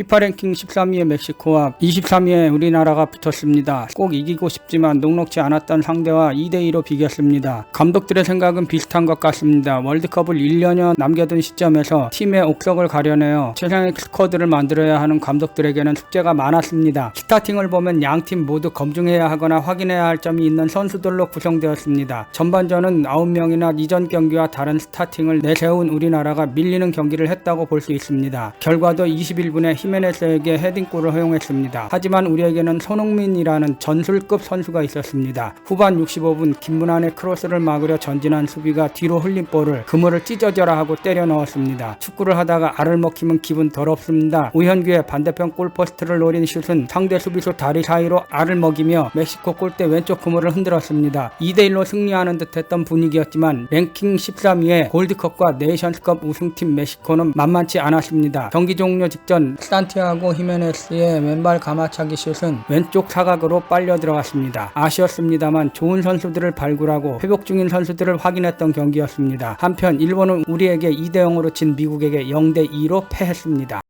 피파 랭킹 13위의 멕시코와 23위의 우리나라가 붙었습니다. 꼭 이기고 싶지만 녹록지 않았던 상대와 2대2로 비겼습니다. 감독들의 생각은 비슷한 것 같습니다. 월드컵을 1년여 남겨둔 시점에서 팀의 옥석을 가려내어 최상의 스쿼드를 만들어야 하는 감독들에게는 숙제가 많았습니다. 스타팅을 보면 양 팀 모두 검증해야 하거나 확인해야 할 점이 있는 선수들로 구성되었습니다. 전반전은 9명이나 이전 경기와 다른 스타팅을 내세운 우리나라가 밀리는 경기를 했다고 볼 수 있습니다. 결과도 21분에 히메네스에게 헤딩골을 허용했습니다. 하지만 우리에게는 손흥민이라는 전술급 선수가 있었습니다. 후반 65분 김문환의 크로스를 막으려 전진한 수비가 뒤로 흘린 볼을 그물을 찢어져라 하고 때려 넣었습니다. 축구를 하다가 알을 먹히면 기분 더럽습니다. 우현규의 반대편 골포스트를 노린 슛은 상대 수비수 다리 사이로 알을 먹이며 멕시코 골대 왼쪽 그물을 흔들었습니다. 2대1로 승리하는 듯했던 분위기였지만 랭킹 13위의 골드컵과 네이션스컵 우승팀 멕시코는 만만치 않았습니다. 경기 종료 직전 산티아고 히메네스의 왼발 가마차기 슛은 왼쪽 사각으로 빨려 들어갔습니다. 아쉬웠습니다만 좋은 선수들을 발굴하고 회복 중인 선수들을 확인했던 경기였습니다. 한편 일본은 우리에게 2대 0으로 진 미국에게 0대 2로 패했습니다.